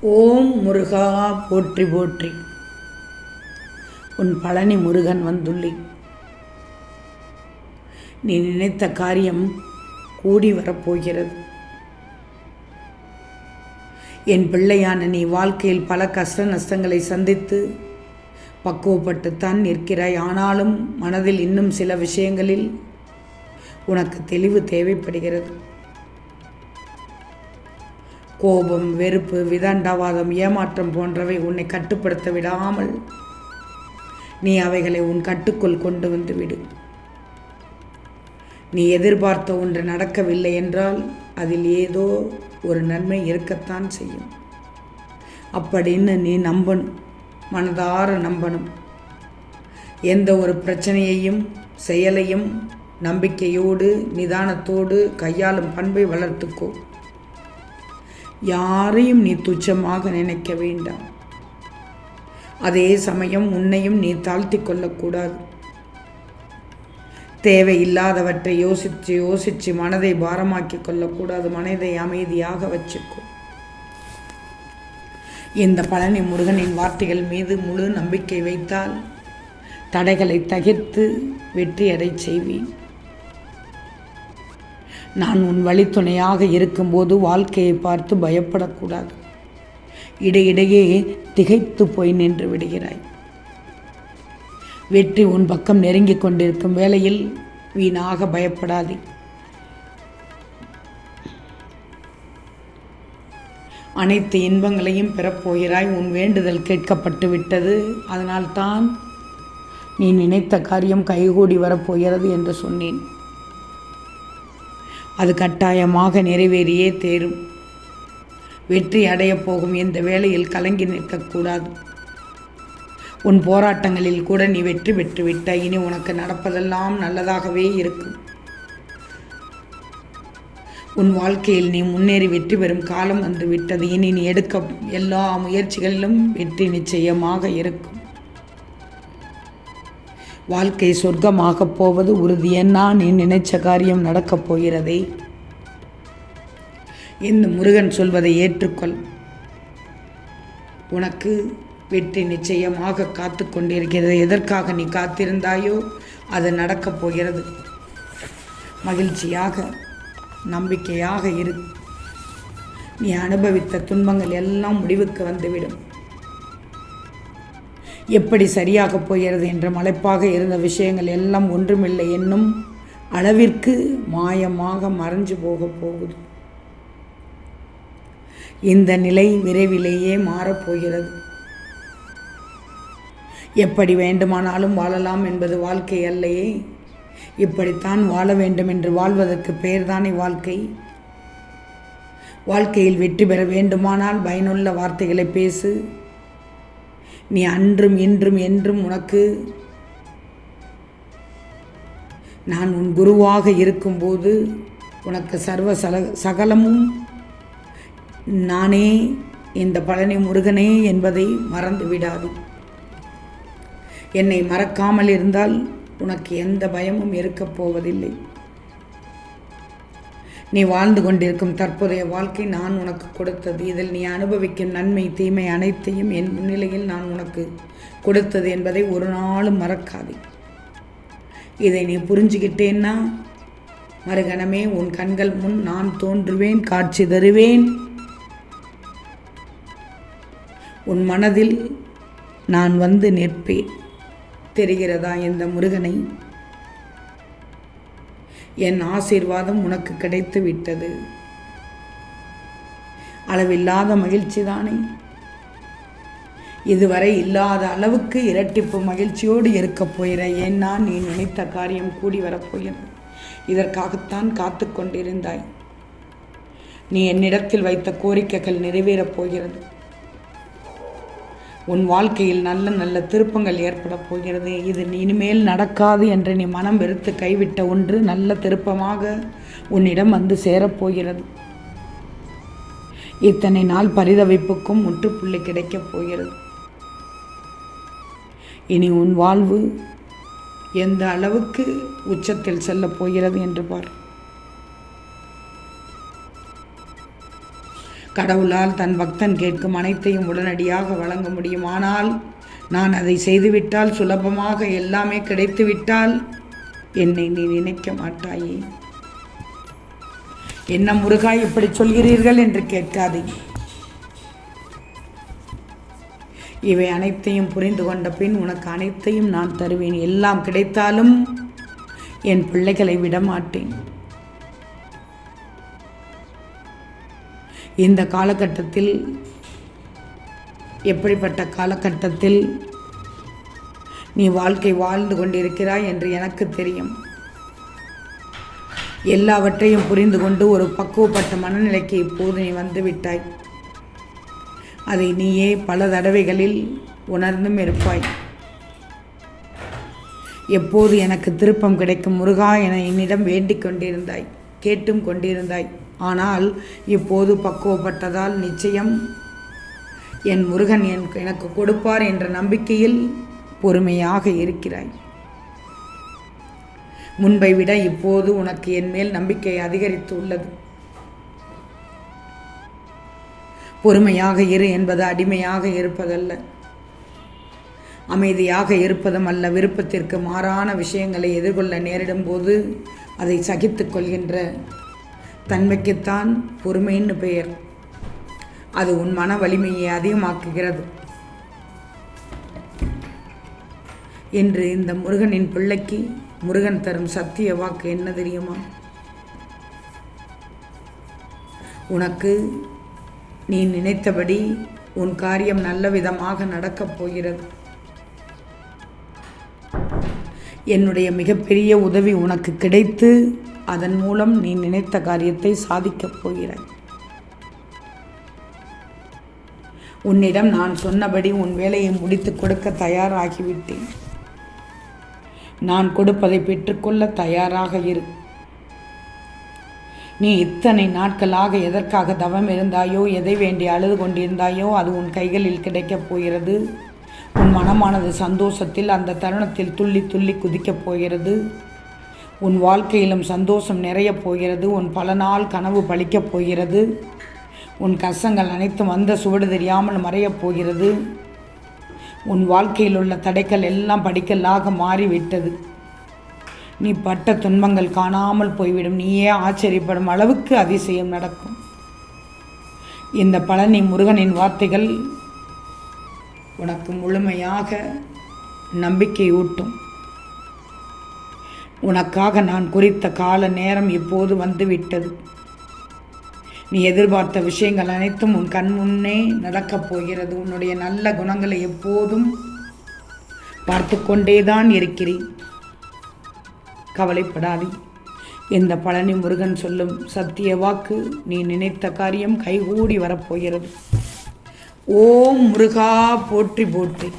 ஓம் முருகா போற்றி போற்றி. உன் பழனி முருகன் வந்துள்ளி. நீ நினைத்த காரியம் கூடி வரப்போகிறது. என் பிள்ளையான நீ வாழ்க்கையில் பல கஷ்ட நஷ்டங்களை சந்தித்து பக்குவப்பட்டுத்தான் நிற்கிறாய். ஆனாலும் மனதில் இன்னும் சில விஷயங்களில் உனக்கு தெளிவு தேவைப்படுகிறது. கோபம் வெறுப்பு விதண்டாவாதம் ஏமாற்றம் போன்றவை உன்னை கட்டுப்படுத்த விடாமல் நீ அவைகளை உன் கட்டுக்குள் கொண்டு வந்து விடு. நீ எதிர்பார்த்த ஒன்று நடக்கவில்லை என்றால் அதில் ஏதோ ஒரு நன்மை இருக்கத்தான் செய்யும். அப்படின்னு நீ நம்பணும் மனதார நம்பணும். எந்த ஒரு பிரச்சனையையும் செயலையும் நம்பிக்கையோடு நிதானத்தோடு கையாளும் பண்பை வளர்த்துக்கோ. யாரையும் நீ துச்சமாக நினைக்க வேண்டாம். அதே சமயம் உன்னையும் நீ தாழ்த்தி கொள்ளக்கூடாது. தேவையில்லாதவற்றை யோசித்து யோசித்து மனதை பாரமாக்கி கொள்ளக்கூடாது. மனதை அமைதியாக வச்சுக்கோ. இந்த பழனி முருகனின் வார்த்தைகள் மீது முழு நம்பிக்கை வைத்தால் தடைகளை தகிர்த்து வெற்றியடை செய்வேன். நான் உன் வழித்துணையாக இருக்கும்போது வாழ்க்கையை பார்த்து பயப்படக்கூடாது. இடையிடையே திகைத்து போய் நின்று விடுகிறாய். வெற்றி உன் பக்கம் நெருங்கிக் கொண்டிருக்கும் வேளையில் வீணாக பயப்படாதே. அனைத்து இன்பங்களையும் பெறப்போகிறாய். உன் வேண்டுதல் கேட்கப்பட்டு விட்டது. அதனால்தான் நீ நினைத்த காரியம் கைகூடி வரப்போகிறது என்று சொன்னேன். அது கட்டாயமாக நிறைவேறியே தேரும். வெற்றி அடையப் போகும் இந்த வேளையில் கலங்கி நிற்கக்கூடாது. உன் போராட்டங்களில் கூட நீ வெற்றி பெற்று விட்டாய். இனி உனக்கு நடப்பதெல்லாம் நல்லதாகவே இருக்கும். உன் வாழ்க்கையில் நீ முன்னேறி வெற்றி பெறும் காலம் வந்து விட்டது இனி நீ எடுக்க எல்லா முயற்சிகளிலும் வெற்றி நிச்சயமாக இருக்கும். வாழ்க்கை சொர்க்கமாகப் போவது உறுதி. என்ன நீ நினைச்ச காரியம் நடக்கப் போகிறதே. இந்த முருகன் சொல்வதை ஏற்றுக்கொள். உனக்கு வெற்றி நிச்சயமாக காத்து கொண்டிருக்கிறது. எதற்காக நீ காத்திருந்தாயோ அது நடக்கப் போகிறது. மகிழ்ச்சியாக நம்பிக்கையாக இரு. நீ அனுபவித்த துன்பங்கள் எல்லாம் முடிவுக்கு வந்துவிடும். எப்படி சரியாக போகிறது என்ற மலைப்பாக இருந்த விஷயங்கள் எல்லாம் ஒன்றுமில்லை என்னும் அளவிற்கு மாயமாக மறைஞ்சு போக போகுது. இந்த நிலை விரைவிலேயே மாறப்போகிறது எப்படி வேண்டுமானாலும் வாழலாம் என்பது வாழ்க்கை அல்லையே. இப்படித்தான் வாழ வேண்டும் என்று வாழ்வதற்கு பெயர்தானே வாழ்க்கை. வாழ்க்கையில் வெற்றி பெற வேண்டுமானால் பயனுள்ள வார்த்தைகளை பேசு. நீ அன்றும் இன்றும் என்றும் உனக்கு நான் உன் குருவாக இருக்கும்போது உனக்கு சர்வ சல சகலமும் நானே இந்த பழனி முருகனே என்பதை மறந்து விடாது என்னை மறக்காமல் இருந்தால் உனக்கு எந்த பயமும் இருக்கப் போவதில்லை. நீ வாழ்ந்து கொண்டிருக்கும் தற்போதைய வாழ்க்கை நான் உனக்கு கொடுத்தது. இதில் நீ அனுபவிக்கும் நன்மை தீமை அனைத்தையும் என் முன்னிலையில் நான் உனக்கு கொடுத்தது என்பதை ஒரு நாளும் மறக்காதே. இதை நீ புரிஞ்சுக்கிட்டேன்னா மறுகணமே உன் கண்கள் முன் நான் தோன்றுவேன் காட்சி தருவேன். உன் மனதில் நான் வந்து நிற்பேன். தெரிகிறதா இந்த முருகனை? என் ஆசீர்வாதம் உனக்கு கிடைத்து விட்டது. அளவில்லாத மகிழ்ச்சி தானே. இதுவரை இல்லாத அளவுக்கு இரட்டிப்பு மகிழ்ச்சியோடு இருக்கப் போகிற ஏன்னா நீ நினைத்த காரியம் கூடி வரப்போகிறது இதற்காகத்தான் காத்து கொண்டிருந்தாய். நீ என்னிடத்தில் வைத்த கோரிக்கைகள் நிறைவேறப் போகிறது. உன் வாழ்க்கையில் நல்ல நல்ல திருப்பங்கள் ஏற்பட போகிறது. இது இனிமேல் நடக்காது என்று நீ மனம் வெறுத்து கைவிட்ட ஒன்று நல்ல திருப்பமாக உன்னிடம் வந்து சேரப்போகிறது இத்தனை நாள் பரிதவிப்புக்கும் முற்றுப்புள்ளி கிடைக்கப் போகிறது. இனி உன் வாழ்வு எந்த அளவுக்கு உச்சத்தில் செல்லப் போகிறது என்று பார். கடவுளால் தன் பக்தன் கேட்கும் அனைத்தையும் உடனடியாக வழங்க முடியும் ஆனால் நான் அதை செய்துவிட்டால் சுலபமாக எல்லாமே கிடைத்துவிட்டால் என்னை நீ நினைக்க மாட்டாயே. என்ன முருகா இப்படி சொல்கிறீர்கள் என்று கேட்காதே. இவை அனைத்தையும் புரிந்து கொண்ட பின் உனக்கு அனைத்தையும் நான் தருவேன். எல்லாம் கிடைத்தாலும் என் பிள்ளைகளை விட இந்த காலகட்டத்தில் எப்படிப்பட்ட காலகட்டத்தில் நீ வாழ்க்கை வாழ்ந்து கொண்டிருக்கிறாய் என்று எனக்கு தெரியும். எல்லாவற்றையும் புரிந்து கொண்டு ஒரு பக்குவப்பட்ட மனநிலைக்கு இப்போது நீ வந்து விட்டாய். அதை நீயே பல தடவைகளில் உணர்ந்தும் இருப்பாய். எப்போது எனக்கு திருப்பம் கிடைக்கும் முருகா என என்னிடம் வேண்டிக் கொண்டிருந்தாய் கேட்டும் கொண்டிருந்தாய். ஆனால் இப்போது பக்குவப்பட்டதால் நிச்சயம் என் முருகன் என் எனக்கு கொடுப்பார் என்ற நம்பிக்கையில் பொறுமையாக இருக்கிறாய். முன்பை விட இப்போது உனக்கு என் மேல் நம்பிக்கை அதிகரித்து உள்ளது. பொறுமையாக இரு என்பது அடிமையாக இருப்பதல்ல. அமைதியாக இருப்பதும் அல்ல விருப்பத்திற்கு மாறான விஷயங்களை எதிர்கொள்ள நேரிடும் போது அதை சகித்துக் கொள்கின்ற தன்மைக்குத்தான் பொறுமைன்னு பெயர். அது உன் மன வலிமையை அதிகமாக்குகிறது. என்று இந்த முருகனின் பிள்ளைக்கு முருகன் தரும் சத்திய வாக்கு என்ன தெரியுமா? உனக்கு நீ நினைத்தபடி உன் காரியம் நல்ல விதமாக நடக்கப் போகிறது. என்னுடைய மிகப்பெரிய உதவி உனக்கு கிடைத்து அதன் மூலம் நீ நினைத்த காரியத்தை சாதிக்கப் போகிறாய் உன்னிடம் நான் சொன்னபடி உன் வேலையை முடித்து கொடுக்க தயாராகிவிட்டேன். நான் கொடுப்பதை பெற்றுக்கொள்ள தயாராக இரு. நீ இத்தனை நாட்களாக எதற்காக தவம் இருந்தாயோ எதை வேண்டி அழுது கொண்டிருந்தாயோ அது உன் கைகளில் கிடைக்கப் போகிறது. உன் மனமானது சந்தோஷத்தில் அந்த தருணத்தில் துள்ளி துள்ளி குதிக்கப் போகிறது. உன் வாழ்க்கையிலும் சந்தோஷம் நிறைய போகிறது உன் பல நாள் கனவு பழிக்கப் போகிறது. உன் கஷ்டங்கள் அனைத்தும் வந்த சுவடு தெரியாமல் மறையப் போகிறது. உன் வாழ்க்கையில் உள்ள தடைகள் எல்லாம் படிக்கலாக மாறிவிட்டது. நீ பட்ட துன்பங்கள் காணாமல் போய்விடும். நீயே ஆச்சரியப்படும் அளவுக்கு அதிசயம் நடக்கும். இந்த பழனி முருகனின் வார்த்தைகள் உனக்கு முழுமையாக நம்பிக்கை ஊட்டும் உனக்காக நான் குறித்த கால நேரம் இப்போது வந்துவிட்டது. நீ எதிர்பார்த்த விஷயங்கள் அனைத்தும் உன் கண் முன்னே நடக்கப் போகிறது. உன்னுடைய நல்ல குணங்களை எப்போதும் பார்த்து கொண்டேதான் இருக்கிறேன். கவலைப்படாதே. இந்த பழனி முருகன் சொல்லும் சத்திய வாக்கு நீ நினைத்த காரியம் கைகூடி வரப்போகிறது. ஓம் முருகா போற்றி போற்றி.